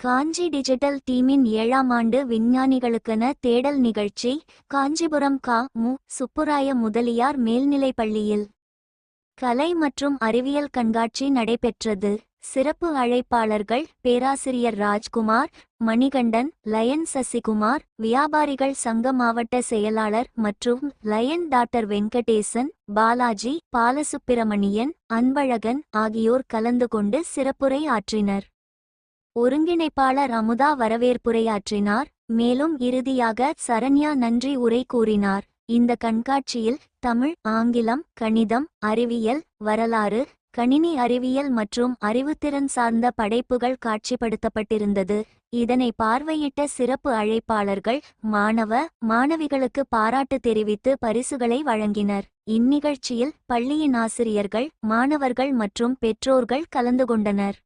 காஞ்சி digital டீமின் ஏழாம் ஆண்டு விஞ்ஞானிகளுக்கென தேடல் நிகழ்ச்சி காஞ்சிபுரம் கா. மு. சுப்புராய முதலியார் மேல்நிலைப் பள்ளியில் கலை மற்றும் அறிவியல் கண்காட்சி நடைபெற்றது. சிறப்பு அழைப்பாளர்கள் பேராசிரியர் ராஜ்குமார் மணிகண்டன் லயன் சசிகுமார் வியாபாரிகள் சங்க மாவட்ட செயலாளர் மற்றும் லயன் டாக்டர் வெங்கடேசன் பாலாஜி பாலசுப்பிரமணியன் அன்பழகன் ஆகியோர் கலந்து கொண்டு சிறப்புரை ஆற்றினர். ஒருங்கிணைப்பாளர் அமுதா வரவேற்புரையாற்றினார். மேலும் இறுதியாக சரண்யா நன்றி உரை கூறினார். இந்த கண்காட்சியில் தமிழ் ஆங்கிலம் கணிதம் அறிவியல் வரலாறு கணினி அறிவியல் மற்றும் அறிவுத்திறன் சார்ந்த படைப்புகள் காட்சிப்படுத்தப்பட்டிருந்தது. இதனை பார்வையிட்ட சிறப்பு அழைப்பாளர்கள் மாணவ மாணவிகளுக்கு பாராட்டு தெரிவித்து பரிசுகளை வழங்கினர். இந்நிகழ்ச்சியில் பள்ளியின் ஆசிரியர்கள் மாணவர்கள் மற்றும் பெற்றோர்கள் கலந்து கொண்டனர்.